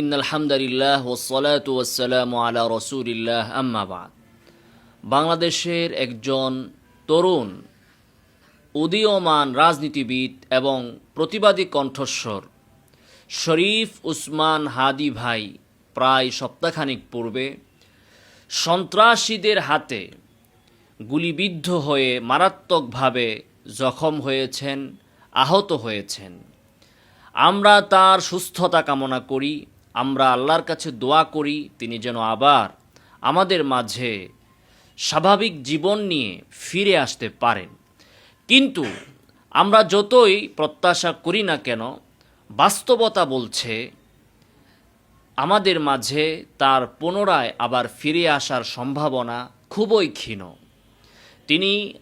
In আলহামদুলিল্লাহ ওসলাত ওয়াসালাম আলা রসুলিল্লাহ আম্মাবাদ বাংলাদেশের একজন তরুণ, উদীয়মান রাজনীতিবিদ এবং প্রতিবাদী কণ্ঠস্বর শরীফ উসমান হাদি ভাই প্রায় সপ্তাহখানিক পূর্বে সন্ত্রাসীদের হাতে গুলিবিদ্ধ হয়ে মারাত্মকভাবে জখম হয়েছেন, আহত হয়েছেন। আমরা তার সুস্থতা কামনা করি। আমরা আল্লাহর কাছে দোয়া করি, তিনি যেন আবার আমাদের মাঝে স্বাভাবিক জীবন নিয়ে ফিরে আসতে পারেন। কিন্তু আমরা যতই প্রত্যাশা করি না কেন, বাস্তবতা বলছে, আমাদের মাঝে তার পুনরায় আবার ফিরে আসার সম্ভাবনা খুবই ক্ষীণ। তিনি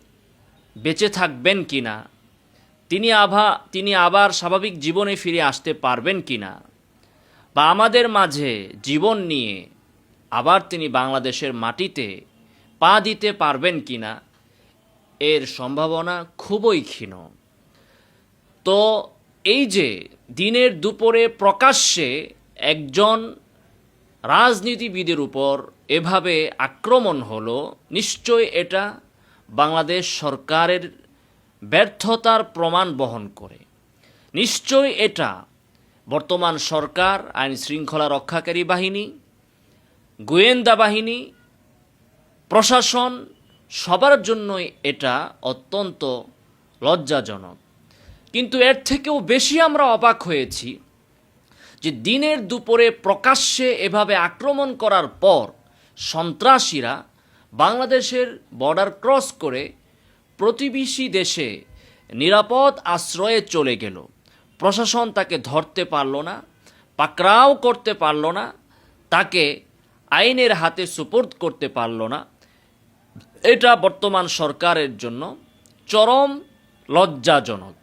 বেঁচে থাকবেন কি না তিনি আভা, তিনি আবার স্বাভাবিক জীবনে ফিরে আসতে পারবেন কি না বা আমাদের মাঝে জীবন নিয়ে আবার তিনি বাংলাদেশের মাটিতে পা দিতে পারবেন কি না এর সম্ভাবনা খুবই ক্ষীণ। তো এই যে দিনের দুপুরে প্রকাশ্যে একজন রাজনীতিবিদের উপর এভাবে আক্রমণ হলো, নিশ্চয় এটা বাংলাদেশ সরকারের ব্যর্থতার প্রমাণ বহন করে। নিশ্চয় এটা বর্তমান সরকার, আইন শৃঙ্খলা রক্ষাকারী বাহিনী, গোয়েন্দা বাহিনী, প্রশাসন, সবার জন্যই এটা অত্যন্ত লজ্জাজনক। কিন্তু এর থেকেও বেশি আমরা অবাক হয়েছি যে দিনের দুপুরে প্রকাশ্যে এভাবে আক্রমণ করার পর সন্ত্রাসীরা বাংলাদেশের বর্ডার ক্রস করে প্রতিবেশী দেশে নিরাপদ আশ্রয়ে চলে গেল। প্রশাসন তাকে ধরতে পারল না, পাকড়াও করতে পারল না, তাকে আইনের হাতে সুপোর্ট করতে পারল না। এটা বর্তমান সরকারের জন্য চরম লজ্জাজনক।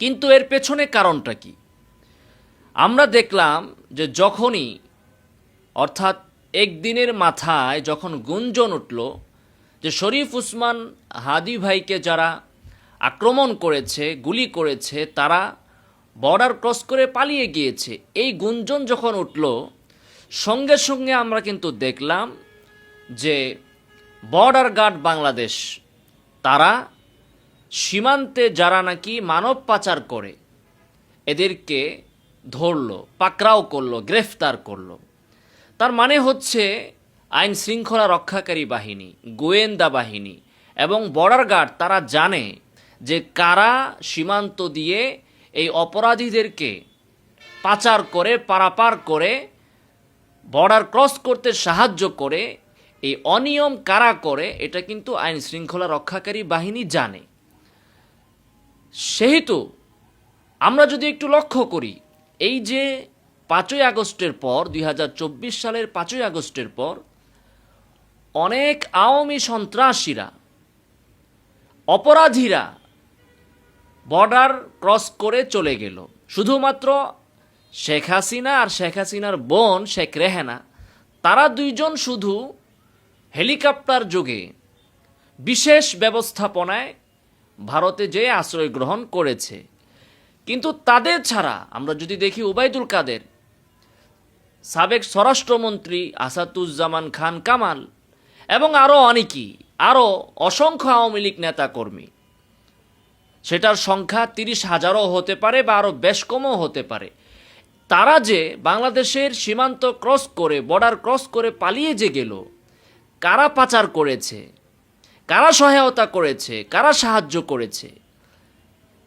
কিন্তু এর পেছনে কারণটা কি? আমরা দেখলাম যে যখনই, অর্থাৎ একদিনের মাথায় যখন গুঞ্জন উঠল যে শরীফ উসমান হাদি ভাইকে যারা আক্রমণ করেছে, গুলি করেছে, তারা বর্ডার ক্রস করে পালিয়ে গিয়েছে। এই গুঞ্জন যখন উঠল, সঙ্গে সঙ্গে আমরা কিন্তু দেখলাম যে বর্ডার গার্ড বাংলাদেশ, তারা সীমান্তে যারা নাকি মানব পাচার করে, এদেরকে ধরলো, পাকড়াও করল, গ্রেফতার করল। তার মানে হচ্ছে আইন শৃঙ্খলা রক্ষাকারী বাহিনী, গোয়েন্দা বাহিনী এবং বর্ডার গার্ড, তারা জানে যে কারা সীমান্ত দিয়ে এই অপরাধীদেরকে পাচার করে, পারাপার করে বর্ডার ক্রস করতে সাহায্য করে, এই অনিয়ম কারা করে, এটা কিন্তু আইন শৃঙ্খলা রক্ষাকারী বাহিনী জানে। সেহেতু আমরা যদি একটু লক্ষ্য করি, এই যে পাঁচই আগস্টের পর দু হাজার চব্বিশ সালের পাঁচই আগস্টের পর, অনেক আওয়ামী সন্ত্রাসীরা, অপরাধীরা বর্ডার ক্রস করে চলে গেল। শুধুমাত্র শেখ হাসিনা আর শেখ হাসিনার বোন, শেখ রেহেনা, তারা দুইজন শুধু হেলিকপ্টার যোগে বিশেষ ব্যবস্থাপনায় ভারতে যেয়ে আশ্রয় গ্রহণ করেছে। কিন্তু তাদের ছাড়া আমরা যদি দেখি ওবায়দুল কাদের, সাবেক স্বরাষ্ট্রমন্ত্রী আসাদুজ্জামান খান কামাল এবং আরও অনেকেই আরও অসংখ্য আওয়ামী লীগ নেতাকর্মী সেটার সংখ্যা তিরিশ হাজারও হতে পারে বা আরও বেশ কমও হতে পারে। তারা যে বাংলাদেশের সীমান্ত ক্রস করে, বর্ডার ক্রস করে পালিয়ে যে গেল, কারা পাচার করেছে? কারা সহায়তা করেছে? কারা সাহায্য করেছে?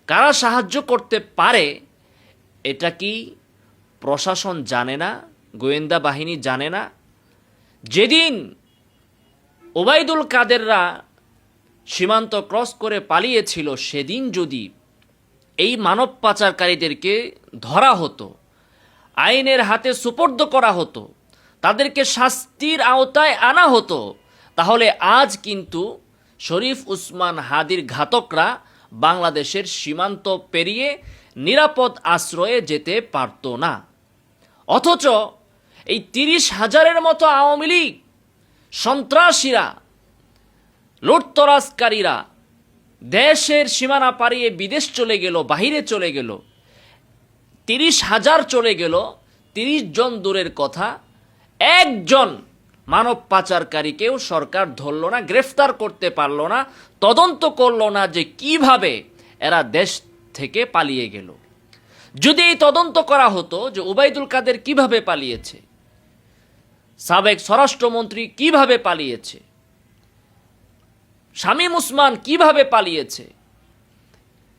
কারা সাহায্য করতে পারে, এটা কি প্রশাসন জানে না? গোয়েন্দা বাহিনী জানে না? যেদিন ওবায়দুল কাদেররা সীমান্ত ক্রস করে পালিয়েছিল সেদিন যদি এই মানব পাচারকারীদেরকে ধরা হতো, আইনের হাতে সুপর্দ করা হতো, তাদেরকে শাস্তির আওতায় আনা হতো, তাহলে আজ কিন্তু শরীফ উসমান হাদির ঘাতকরা বাংলাদেশের সীমান্ত পেরিয়ে নিরাপদ আশ্রয়ে যেতে পারত না। অথচ এই তিরিশ হাজারের মতো আওয়ামী লীগ, সন্ত্রাসীরা লুটতরাজকারীরা দেশের সীমানা পাড়িয়ে বিদেশ চলে গেল, বাহিরে চলে গেল। তিরিশ হাজার চলে গেল, তিরিশ জন দূরের কথা। একজন মানব পাচারকারীকেও সরকার ধরল না, গ্রেফতার করতে পারল না, তদন্ত করল না যে কীভাবে এরা দেশ থেকে পালিয়ে গেল। যদি এই তদন্ত করা হতো যে ওবায়দুল কাদের কীভাবে পালিয়েছে, সাবেক স্বরাষ্ট্রমন্ত্রী কীভাবে পালিয়েছে শামীম উসমান কীভাবে পালিয়েছে?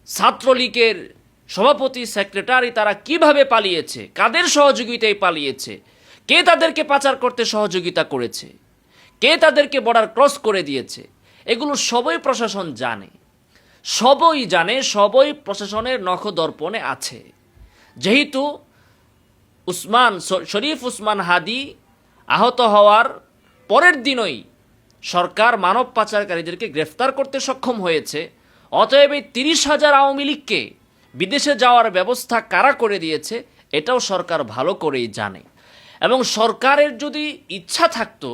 ছাত্রলীগের সভাপতি, সেক্রেটারি তারা কীভাবে পালিয়েছে? কাদের সহযোগিতায় পালিয়েছে? কে তাদেরকে পাচার করতে সহযোগিতা করেছে? কে তাদেরকে বর্ডার ক্রস করে দিয়েছে? এগুলো সবই প্রশাসন জানে। সবই জানে, সবই প্রশাসনের নখদর্পণে আছে। যেহেতু উসমান শরীফ উসমান হাদি আহত হওয়ার পরের দিনই সরকার মানব পাচারকারীদেরকে গ্রেফতার করতে সক্ষম হয়েছে, অতএব এই তিরিশ হাজার আওয়ামী লীগকে বিদেশে যাওয়ার ব্যবস্থা কারা করে দিয়েছে, এটাও সরকার ভালো করেই জানে। এবং সরকারের যদি ইচ্ছা থাকতো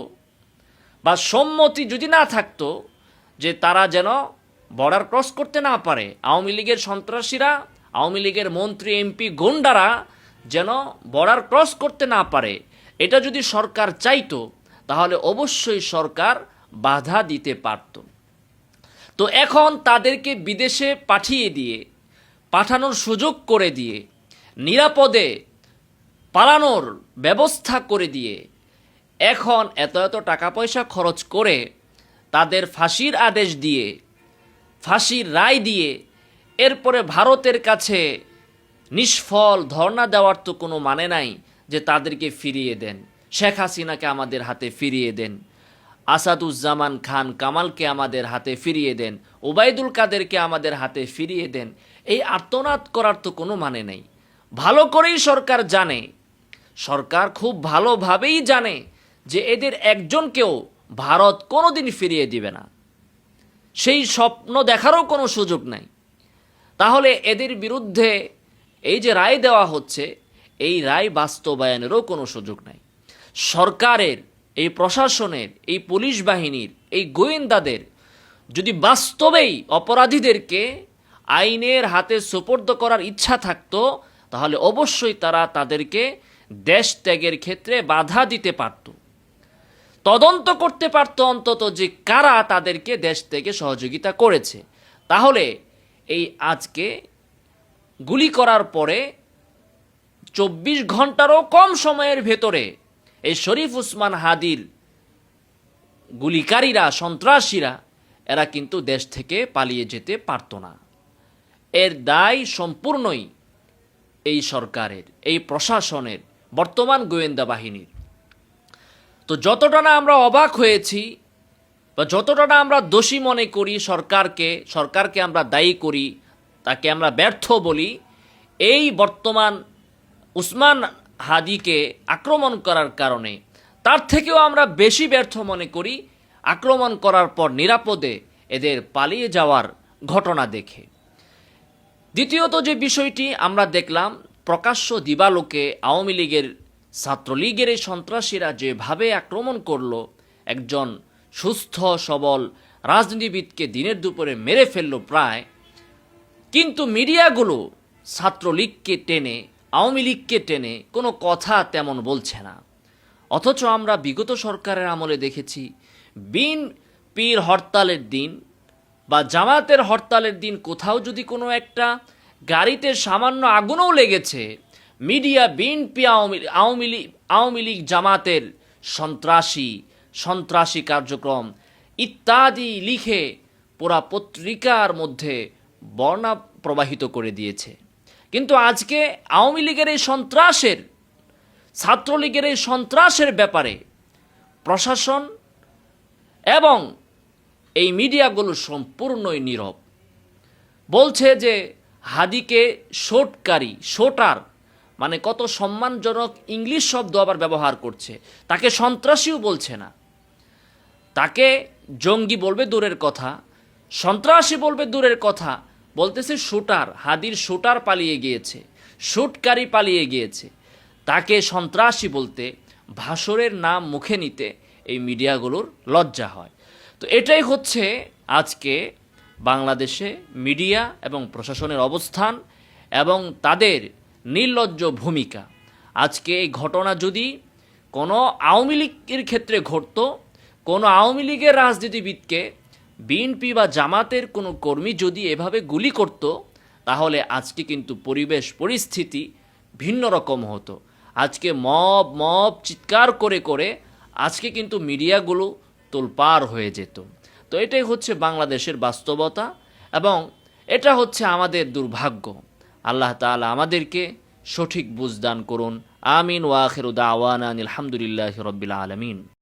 বা সম্মতি যদি না থাকতো যে তারা যেন বর্ডার ক্রস করতে না পারে, আওয়ামী লীগের সন্ত্রাসীরা, আওয়ামী লীগের মন্ত্রী, এমপি গুন্ডারা যেন বর্ডার ক্রস করতে না পারে, এটা যদি সরকার চাইতো, তাহলে অবশ্যই সরকার বাধা দিতে পারত। তো এখন তাদেরকে বিদেশে পাঠিয়ে দিয়ে, পাঠানোর সুযোগ করে দিয়ে, নিরাপদে পালানোর ব্যবস্থা করে দিয়ে, এখন এত এত টাকা পয়সা খরচ করে তাদের ফাঁসির আদেশ দিয়ে, ফাঁসির রায় দিয়ে, এরপরে ভারতের কাছে নিষ্ফল ধর্ণা দেওয়ার তো কোনো মানে নাই যে তাদেরকে ফিরিয়ে দেন। শেখ হাসিনাকে আমাদের হাতে ফিরিয়ে দেন। আসাদুজ্জামান খান কামালকে আমাদের হাতে ফিরিয়ে দেন, ওবায়দুল কাদেরকে আমাদের হাতে ফিরিয়ে দেন, এই আর্তনাদ করার তো কোনো মানে নেই। ভালো করেই সরকার জানে, সরকার খুব ভালোভাবেই জানে যে এদের একজনকেও ভারত কোনোদিন ফিরিয়ে দিবে না। সেই স্বপ্ন দেখারও কোনো সুযোগ নাই। তাহলে এদের বিরুদ্ধে এই যে রায় দেওয়া হচ্ছে, এই রায় বাস্তবায়নেরও কোনো সুযোগ নাই। সরকারের এই প্রশাসনের, এই পুলিশ বাহিনীর, এই গোয়েন্দাদের যদি বাস্তবেই অপরাধীদেরকে আইনের হাতে সুপর্দ করার ইচ্ছা থাকতো, তাহলে অবশ্যই তারা তাদেরকে দেশ ত্যাগের ক্ষেত্রে বাধা দিতে পারত। তদন্ত করতে পারত অন্তত যে কারা তাদেরকে দেশ থেকে সহযোগিতা করেছে। তাহলে এই আজকে গুলি করার পরে চব্বিশ ঘন্টারও কম সময়ের ভেতরে এই শরীফ উসমান হাদির গুলিকারীরা, সন্ত্রাসীরা, এরা কিন্তু দেশ থেকে পালিয়ে যেতে পারত না। এর দায় সম্পূর্ণই এই সরকারের, এই প্রশাসনের, বর্তমান গোয়েন্দা বাহিনীর। তো যতটা না আমরা অবাক হয়েছি বা যতটা না আমরা দোষী মনে করি সরকারকে সরকারকে আমরা দায়ী করি, তাকে আমরা ব্যর্থ বলি, এই বর্তমান উসমান হাদিকে আক্রমণ করার কারণে। তার থেকেও আমরা বেশি ব্যর্থ মনে করি আক্রমণ করার পর নিরাপদে এদের পালিয়ে যাওয়ার ঘটনা দেখে। দ্বিতীয়ত যে বিষয়টি আমরা দেখলাম, প্রকাশ্য দিবালোকে আওয়ামী লীগের ছাত্রলীগের এই সন্ত্রাসীরা যেভাবে আক্রমণ করল, একজন সুস্থ, সবল রাজনীতিবিদকে দিনের দুপুরে মেরে ফেলল প্রায়, কিন্তু মিডিয়াগুলো ছাত্রলীগকে টেনে আওয়ামী লীগকে টেনে কোনো কথা তেমন বলছে না। অথচ আমরা বিগত সরকারের আমলে দেখেছি, বিন পীর হরতালের দিন বা জামাতের হরতালের দিন কোথাও যদি কোনো একটা গাড়িতে সামান্য আগুনও লেগেছে, মিডিয়া বিএনপি আওয়ামী আওয়ামী লীগ আওয়ামী লীগ জামাতের সন্ত্রাসী সন্ত্রাসী কার্যক্রম ইত্যাদি লিখে পুরা পত্রিকার মধ্যে বর্ণা প্রবাহিত করে দিয়েছে। কিন্তু আজকে আওয়ামী লীগের এই সন্ত্রাসের, ছাত্রলীগের এই সন্ত্রাসের ব্যাপারে প্রশাসন এবং এই মিডিয়াগুলো সম্পূর্ণই নীরব। বলছে যে হাদিকে শোটকারী শোটার মানে কত সম্মানজনক ইংলিশ শব্দ আবার ব্যবহার করছে। তাকে সন্ত্রাসীও বলছে না। তাকে জঙ্গি বলবে দূরের কথা, সন্ত্রাসী বলবে দূরের কথা বলতেছে শুটার হাদির শুটার পালিয়ে গিয়েছে শুটকারী পালিয়ে গিয়েছে। তাকে সন্ত্রাসী বলতে ভাসরের নাম মুখে নিতে এই মিডিয়াগুলোর লজ্জা হয়। তো এটাই হচ্ছে আজকে বাংলাদেশে মিডিয়া এবং প্রশাসনের অবস্থান এবং তাদের নির্লজ্জ ভূমিকা। আজকে এই ঘটনা যদি কোনো আওয়ামী লীগের ক্ষেত্রে ঘটতো, কোনো আওয়ামী লীগের রাজনীতিবিদকে বিএনপি বা জামাতের কোনো কর্মী যদি এভাবে গুলি করত, তাহলে আজকে কিন্তু পরিবেশ পরিস্থিতি ভিন্ন রকম হতো। আজকে মব মব, চিৎকার করে করে আজকে কিন্তু মিডিয়াগুলো তোলপাড় হয়ে যেত। তো এটাই হচ্ছে বাংলাদেশের বাস্তবতা এবং এটা হচ্ছে আমাদের দুর্ভাগ্য। আল্লাহ তাআলা আমাদেরকে সঠিক বুঝদান করুন। আমিন ওয়াখির দাওয়ানা আলহামদুলিল্লাহ রব্বিল আলমিন।